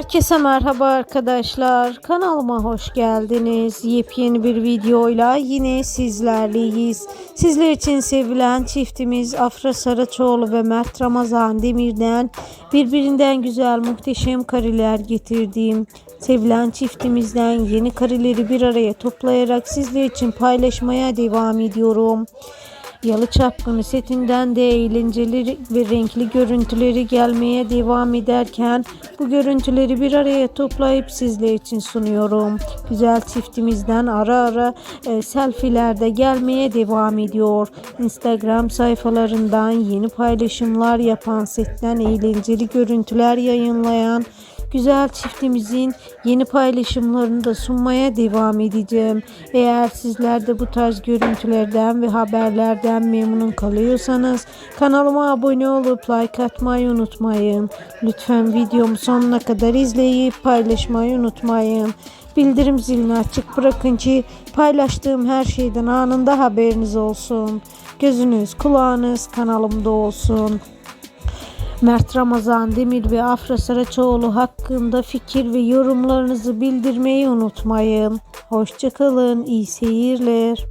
Herkese merhaba arkadaşlar. Kanalıma hoş geldiniz. Yepyeni bir videoyla yine sizlerleyiz. Sizler için sevilen çiftimiz Afra Saraçoğlu ve Mert Ramazan Demir'den birbirinden güzel muhteşem kareler getirdiğim sevilen çiftimizden yeni kareleri bir araya toplayarak sizler için paylaşmaya devam ediyorum. Yalı Çapkını setinden de eğlenceli ve renkli görüntüleri gelmeye devam ederken bu görüntüleri bir araya toplayıp sizler için sunuyorum. Güzel çiftimizden ara ara e, selfie'ler de gelmeye devam ediyor. Instagram sayfalarından yeni paylaşımlar yapan setten eğlenceli görüntüler yayınlayan güzel çiftimizin yeni paylaşımlarını da sunmaya devam edeceğim. Eğer sizler de bu tarz görüntülerden ve haberlerden memnun kalıyorsanız kanalıma abone olup like atmayı unutmayın. Lütfen videomu sonuna kadar izleyip paylaşmayı unutmayın. Bildirim zilini açık bırakın ki paylaştığım her şeyden anında haberiniz olsun. Gözünüz kulağınız kanalımda olsun. Mert Ramazan Demir ve Afra Saraçoğlu hakkında fikir ve yorumlarınızı bildirmeyi unutmayın. Hoşçakalın, iyi seyirler.